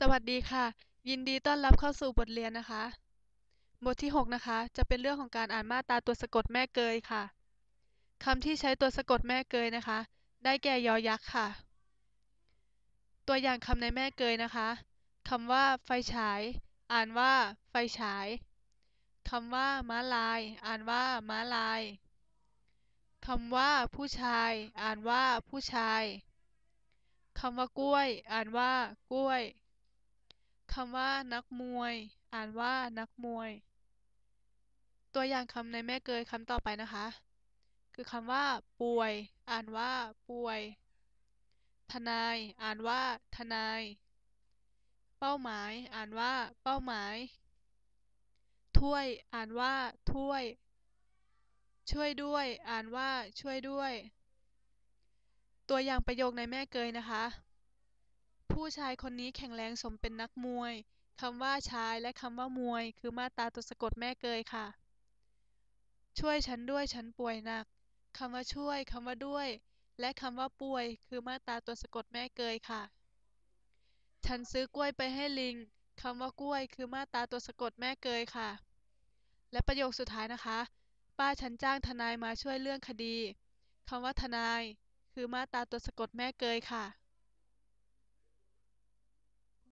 สวัสดีค่ะ ยินดีต้อนรับเข้าสู่บทเรียนนะคะ บทที่หกนะคะ จะเป็นเรื่องของการอ่านมาตราตัวสะกดแม่เกยค่ะคำที่ใช้ตัวสะกดแม่เกยนะคะ ได้แก่ยอยักษ์ค่ะ ตัวอย่างคำในแม่เกยนะคะคำว่า ไฟฉาย อ่านว่า ไฟฉายคำว่า ม้าลาย อ่านว่า ม้าลายคำว่า ผู้ชาย อ่านว่าผู้ชายคำว่ากล้วย อ่านว่ากล้วย คำว่านักมวย อ่านว่านักมวย ตัวอย่างคำในแม่เกยคำต่อไปนะคะ คือคำว่า ป่วย อ่านว่า ป่วย ทนาย อ่านว่า ทนาย เป้าหมาย อ่านว่า เป้าหมาย ถ้วย อ่านว่า ถ้วย ช่วยด้วย อ่านว่า ช่วยด้วย ตัวอย่างประโยคในแม่เกยนะคะ ผู้ชายคนนี้แข็งแรงสมเป็นนักมวย คำว่า ชาย และคำว่า มวย คือมาตราตัวสะกดแม่เกยค่ะ ช่วยฉันด้วยฉันป่วยหนัก คำว่าช่วยคำว่าด้วย และคำว่าป่วย คือมาตราตัวสะกดแม่เกยค่ะ ฉันซื้อกล้วยไปให้ลิง คำว่ากล้วย คือมาตราตัวสะกดแม่เกยค่ะ และประโยคสุดท้ายนะคะ ป้าฉันจ้างทนายมาช่วยเรื่องคดี คำว่าทนาย คือมาตราตัวสะกดแม่เกยค่ะ